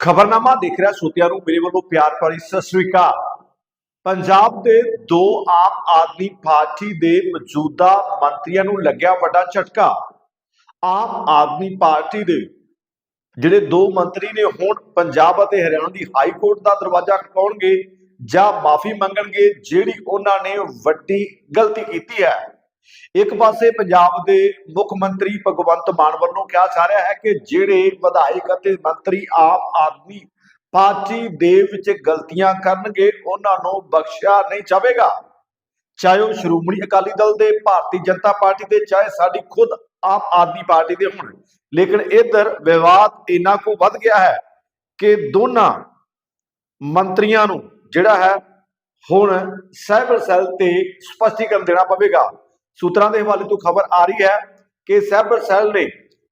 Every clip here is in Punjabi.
ਖਬਰਨਾਮਾ ਦੇਖ ਰਿਹਾ ਸੋਤਿਆਂ ਨੂੰ, ਮੇਰੇ ਵੱਲੋਂ ਪਿਆਰ ਭਰੀ ਸਤਿ ਸ੍ਰੀ ਅਕਾਲ। ਪੰਜਾਬ ਦੇ ਦੋ ਆਮ ਆਦਮੀ ਪਾਰਟੀ ਦੇ ਮੌਜੂਦਾ ਮੰਤਰੀਆਂ ਨੂੰ ਲੱਗਿਆ ਵੱਡਾ ਝਟਕਾ। ਆਮ ਆਦਮੀ ਪਾਰਟੀ ਦੇ ਜਿਹੜੇ ਦੋ ਮੰਤਰੀ ਨੇ, ਹੁਣ ਪੰਜਾਬ ਅਤੇ ਹਰਿਆਣਾ ਦੀ ਹਾਈ ਕੋਰਟ ਦਾ ਦਰਵਾਜ਼ਾ ਖਟਕਾਉਣਗੇ ਜਾਂ ਮਾਫੀ ਮੰਗਣਗੇ, ਜਿਹੜੀ ਉਹਨਾਂ ਨੇ ਵੱਡੀ ਗਲਤੀ ਕੀਤੀ ਹੈ। ਇੱਕ ਪਾਸੇ ਪੰਜਾਬ ਦੇ ਮੁੱਖ ਮੰਤਰੀ ਭਗਵੰਤ ਮਾਨ ਵੱਲੋਂ ਕਿਹਾ ਜਾ ਰਿਹਾ ਹੈ ਕਿ ਜਿਹੜੇ ਵਿਧਾਇਕ ਅਤੇ ਮੰਤਰੀ ਆਮ ਆਦਮੀ ਪਾਰਟੀ ਦੇ ਵਿੱਚ ਗਲਤੀਆਂ ਕਰਨਗੇ, ਉਹਨਾਂ ਨੂੰ ਬਖਸ਼ਿਆ ਨਹੀਂ ਜਾਵੇਗਾ। ਚਾਹੇ ਉਹ ਸ਼੍ਰੋਮਣੀ ਅਕਾਲੀ ਦਲ ਦੇ, ਭਾਰਤੀ ਜਨਤਾ ਪਾਰਟੀ ਦੇ, ਚਾਹੇ ਸਾਡੀ ਖੁਦ ਆਮ ਆਦਮੀ ਪਾਰਟੀ ਦੇ ਹੋਣ। ਲੇਕਿਨ ਇਧਰ ਵਿਵਾਦ ਇੰਨਾ ਕੁ ਵੱਧ ਗਿਆ ਹੈ ਕਿ ਦੋਨਾਂ ਮੰਤਰੀਆਂ ਨੂੰ ਜਿਹੜਾ ਹੈ ਹੁਣ ਸਾਈਬਰ ਸੈੱਲ ਤੇ ਸਪਸ਼ਟੀਕਰਨ ਦੇਣਾ ਪਵੇਗਾ। ਸੂਤਰਾਂ ਦੇ ਹਵਾਲੇ ਤੋਂ ਖਬਰ ਆ ਰਹੀ ਹੈ ਕਿ ਸਾਈਬਰ ਸੈੱਲ ਨੇ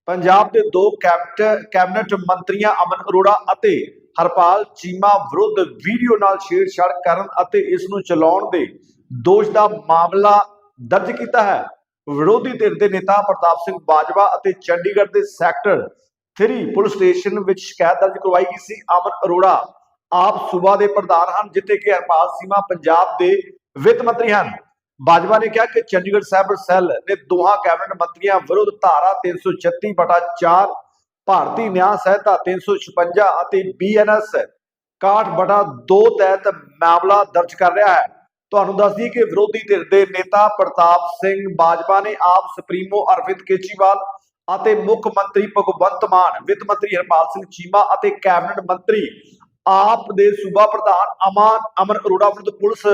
ਪੰਜਾਬ ਦੇ ਦੋ ਕੈਬਨਿਟ ਕੈਬਨਿਟ ਮੰਤਰੀਆਂ ਅਮਨ ਅਰੋੜਾ ਅਤੇ ਹਰਪਾਲ ਚੀਮਾ ਵਿਰੁੱਧ ਵੀਡੀਓ ਨਾਲ ਛੇੜਛਾੜ ਕਰਨ ਅਤੇ ਇਸ ਨੂੰ ਚਲਾਉਣ ਦੇ ਦੋਸ਼ ਦਾ ਮਾਮਲਾ ਦਰਜ ਕੀਤਾ ਹੈ। ਵਿਰੋਧੀ ਧਿਰ ਦੇ ਨੇਤਾ ਪ੍ਰਤਾਪ ਸਿੰਘ ਬਾਜਵਾ ਅਤੇ ਚੰਡੀਗੜ੍ਹ ਦੇ ਸੈਕਟਰ 3 ਪੁਲਿਸ ਸਟੇਸ਼ਨ ਵਿੱਚ ਸ਼ਿਕਾਇਤ ਦਰਜ ਕਰਵਾਈ ਗਈ ਸੀ। ਅਮਨ ਅਰੋੜਾ ਆਪ ਸੂਬਾ ਦੇ ਪ੍ਰਧਾਨ ਹਨ, ਜਿੱਥੇ ਕਿ ਹਰਪਾਲ ਸੀਮਾ ਪੰਜਾਬ ਦੇ ਵਿੱਤ ਮੰਤਰੀ ਹਨ। ਬਾਜਵਾ ਨੇ ਕਿਹਾ ਕਿ ਚੰਡੀਗੜ੍ਹ ਸਾਈਬਰ ਸੈੱਲ ਨੇ ਦੋਹਾਂ ਕੈਬਨਿਟ ਮੰਤਰੀਆਂ ਵਿਰੁੱਧ ਧਾਰਾ 336/4 ਭਾਰਤੀ ਨਿਆਂ ਸਹਿਤਾ 356 ਅਤੇ ਬੀਐਨਐਸ 61/2 ਤਹਿਤ ਮਾਮਲਾ ਦਰਜ ਕਰ ਰਿਹਾ ਹੈ। ਤੁਹਾਨੂੰ ਦੱਸ ਦਈਏ ਕਿ ਵਿਰੋਧੀ ਧਿਰ ਦੇ ਨੇਤਾ ਪ੍ਰਤਾਪ ਸਿੰਘ ਬਾਜਵਾ ਨੇ ਆਪ ਸੁਪਰੀਮੋ ਅਰਵਿੰਦ ਕੇਜਰੀਵਾਲ ਅਤੇ ਮੁੱਖ ਮੰਤਰੀ ਭਗਵੰਤ ਮਾਨ, ਵਿੱਤ ਮੰਤਰੀ ਹਰਪਾਲ ਸਿੰਘ ਚੀਮਾ ਅਤੇ ਕੈਬਨਿਟ ਮੰਤਰੀ ਆਪ ਦੇ ਸੂਬਾ ਪ੍ਰਧਾਨ ਅਮਨ ਅਮਨ ਅਰੋੜਾ ਵਿਰੁੱਧ ਪੁਲਿਸ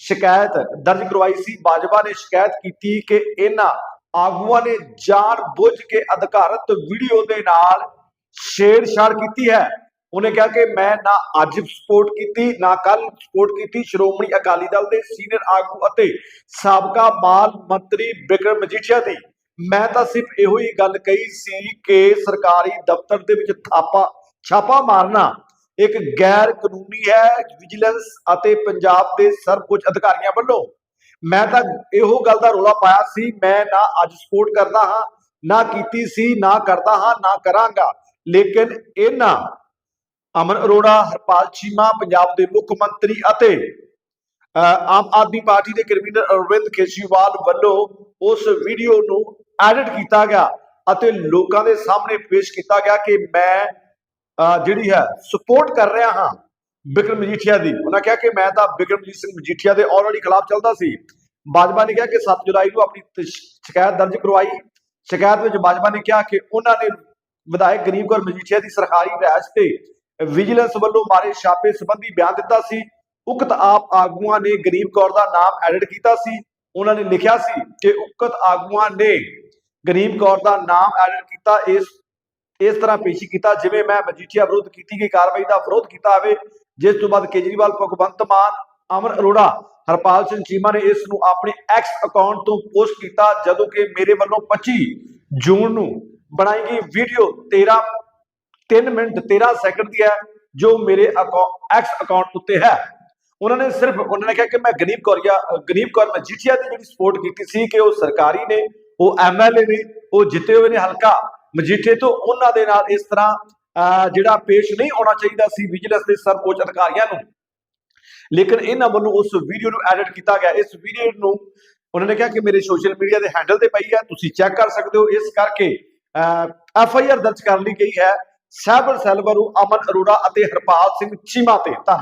ਸ਼ਿਕਾਇਤ ਦਰਜ ਕਰਵਾਈ ਸੀ। ਬਾਜਵਾ ਨੇ ਸ਼ਿਕਾਇਤ ਕੀਤੀ ਕਿ ਇਹਨਾਂ ਆਗੂਆਂ ਨੇ ਜਾਣ ਬੁੱਝ ਕੇ ਅਧਿਕਾਰਤ ਵੀਡੀਓ ਦੇ ਨਾਲ ਛੇੜਛਾੜ ਕੀਤੀ ਹੈ। ਉਹਨੇ ਕਿਹਾ ਕਿ ਮੈਂ ਨਾ ਅੱਜ ਸਪੋਰਟ ਕੀਤੀ, ਨਾ ਕੱਲ ਸਪੋਰਟ ਕੀਤੀ। ਸ਼੍ਰੋਮਣੀ ਅਕਾਲੀ ਦਲ ਦੇ ਸੀਨੀਅਰ ਆਗੂ ਅਤੇ ਸਾਬਕਾ ਮਾਲ ਮੰਤਰੀ ਬਿਕਰਮ ਮਜੀਠੀਆ ਦੀ। ਮੈਂ ਤਾਂ ਸਿਰਫ ਇਹੋ ਹੀ ਗੱਲ ਕਹੀ ਸੀ ਕਿ ਸਰਕਾਰੀ ਦਫ਼ਤਰ ਦੇ ਵਿੱਚ ਥਾਪਾ ਛਾਪਾ ਮਾਰਨਾ ਇੱਕ ਗੈਰ ਕਾਨੂੰਨੀ ਹੈ ਵਿਜੀਲੈਂਸ ਅਤੇ ਪੰਜਾਬ ਦੇ ਸਰਵਉੱਚ ਅਧਿਕਾਰੀਆਂ ਵੱਲੋਂ। ਮੈਂ ਤਾਂ ਇਹੋ ਗੱਲ ਦਾ ਰੋਲਾ ਪਾਇਆ ਸੀ ਮੈਂ ਨਾ ਅੱਜ ਸਪੋਰਟ ਕਰਦਾ ਹਾਂ ਨਾ ਕੀਤੀ ਸੀ ਨਾ ਕਰਦਾ ਹਾਂ ਨਾ ਕਰਾਂਗਾ। ਲੇਕਿਨ ਇਹਨਾਂ ਅਮਨ ਅਰੋੜਾ ਹਰਪਾਲ ਚੀਮਾ ਪੰਜਾਬ ਦੇ ਮੁੱਖ ਮੰਤਰੀ ਅਤੇ ਅਹ, ਆਮ ਆਦਮੀ ਪਾਰਟੀ ਦੇ ਕਨਵੀਨਰ ਅਰਵਿੰਦ ਕੇਜਰੀਵਾਲ ਵੱਲੋਂ ਉਸ ਵੀਡੀਓ ਨੂੰ ਐਡਿਟ ਕੀਤਾ ਗਿਆ ਅਤੇ ਲੋਕਾਂ ਦੇ ਸਾਹਮਣੇ ਪੇਸ਼ ਕੀਤਾ ਗਿਆ ਕਿ ਮੈਂ ਜਿਹੜੀ ਹੈ ਸਪੋਰਟ ਕਰ ਰਿਹਾ ਹਾਂ ਬਿਕਰਮ ਮਜੀਠੀਆ ਦੀ। ਉਹਨਾਂ ਕਿਹਾ ਕਿ ਮੈਂ ਤਾਂ ਬਿਕਰਮਜੀਤ ਸਿੰਘ ਮਜੀਠੀਆ ਦੇ ਆਲਰੇਡੀ ਖਿਲਾਫ ਚੱਲਦਾ ਸੀ। ਬਾਜਵਾ ਨੇ ਕਿਹਾ ਕਿ 7 ਜੁਲਾਈ ਨੂੰ ਆਪਣੀ ਸ਼ਿਕਾਇਤ ਦਰਜ ਕਰਵਾਈ। ਸ਼ਿਕਾਇਤ ਵਿੱਚ ਬਾਜਵਾ ਨੇ ਕਿਹਾ ਕਿ ਉਹਨਾਂ ਨੇ ਵਿਧਾਇਕ ਗਰੀਬ ਕੌਰ ਮਜੀਠੀਆ ਦੀ ਸਰਕਾਰੀ ਰਿਹਾਇਸ਼ ਤੇ ਵਿਜੀਲੈਂਸ ਵੱਲੋਂ ਮਾਰੇ ਛਾਪੇ ਸੰਬੰਧੀ ਬਿਆਨ ਦਿੱਤਾ ਸੀ। ਉਕਤ ਆਪ ਆਗੂਆਂ ਨੇ ਗਰੀਬ ਕੌਰ ਦਾ ਨਾਮ ਐਡਿਟ ਕੀਤਾ ਸੀ। ਉਹਨਾਂ ਨੇ ਲਿਖਿਆ ਸੀ ਕਿ ਉਕਤ ਆਗੂਆਂ ਨੇ ਗਰੀਬ ਕੌਰ ਦਾ ਨਾਮ ਐਡਿਟ ਕੀਤਾ। ਇਸ ਇਸ ਤਰ੍ਹਾਂ ਪੇਸ਼ੀ ਕੀਤਾ, ਜਿਵੇਂ ਮੈਂ ਮਜੀਠੀਆ ਵਿਰੁੱਧ ਕੀਤੀ ਗਈ ਕਾਰਵਾਈ ਦਾ ਵਿਰੋਧ ਕੀਤਾ ਹੋਵੇ, ਜਿਸ ਤੋਂ ਬਾਅਦ ਕੇਜਰੀਵਾਲ ਭਗਵੰਤ ਮਾਨ, ਅਮਨ ਅਰੋੜਾ, ਹਰਪਾਲ ਸਿੰਘ ਚੀਮਾ ਨੇ ਇਸ ਨੂੰ ਆਪਣੇ ਐਕਸ ਅਕਾਊਂਟ ਤੋਂ ਪੋਸਟ ਕੀਤਾ, ਜਦੋਂ ਕਿ ਮੇਰੇ ਵੱਲੋਂ 25 ਜੂਨ ਨੂੰ ਬਣਾਈ ਗਈ ਵੀਡੀਓ 13 3 ਮਿੰਟ 13 ਸੈਕਿੰਡ ਦੀ ਹੈ, ਜੋ ਮੇਰੇ ਐਕਸ ਅਕਾਊਂਟ ਉੱਤੇ ਹੈ। ਉਹਨਾਂ ਨੇ ਸਿਰਫ, ਉਹਨਾਂ ਨੇ ਕਿਹਾ ਕਿ ਮੈਂ ਗਰੀਬ ਕੌਰੀਆ ਗਰੀਬ ਕੌਰ ਮਜੀਠੀਆ ਦੀ ਜਿਹੜੀ ਸਪੋਰਟ ਕੀਤੀ ਸੀ ਕਿ ਉਹ ਸਰਕਾਰੀ ਨੇ, ਉਹ ਐਮਐਲਏ ਨੇ, ਉਹ ਜਿੱਤੇ ਹੋਏ ਨੇ ਹਲਕਾ। ਮਜੀਠੇ ਤੋਂ ਉਹਨਾਂ ਦੇ ਨਾਲ ਇਸ ਤਰ੍ਹਾਂ ਜਿਹੜਾ ਪੇਸ਼ ਨਹੀਂ ਆਉਣਾ ਚਾਹੀਦਾ ਸੀ ਵਿਜੀਲੈਂਸ ਦੇ ਸਰਵਉੱਚ ਅਧਿਕਾਰੀਆਂ ਨੂੰ। ਲੇਕਿਨ ਇਹਨਾਂ ਵੱਲੋਂ ਉਸ ਵੀਡੀਓ ਨੂੰ ਐਡਿਟ ਕੀਤਾ ਗਿਆ। ਇਸ ਵੀਡੀਓ ਨੂੰ ਉਹਨਾਂ ਨੇ ਕਿਹਾ ਕਿ ਮੇਰੇ ਸੋਸ਼ਲ ਮੀਡੀਆ ਦੇ ਹੈਂਡਲ ਤੇ ਪਈ ਹੈ, ਤੁਸੀਂ ਚੈੱਕ ਕਰ ਸਕਦੇ ਹੋ। ਇਸ ਕਰਕੇ ਐਫ ਆਈ ਆਰ ਦਰਜ ਕਰ ਲਈ ਗਈ ਹੈ। ਸਾਈਬਰ ਸੈੱਲ ਵੱਲੋਂ ਅਮਨ ਅਰੋੜਾ ਅਤੇ ਹਰਪਾਲ ਸਿੰਘ ਚੀਮਾ ਤੇ। ਧੰਨਵਾਦ।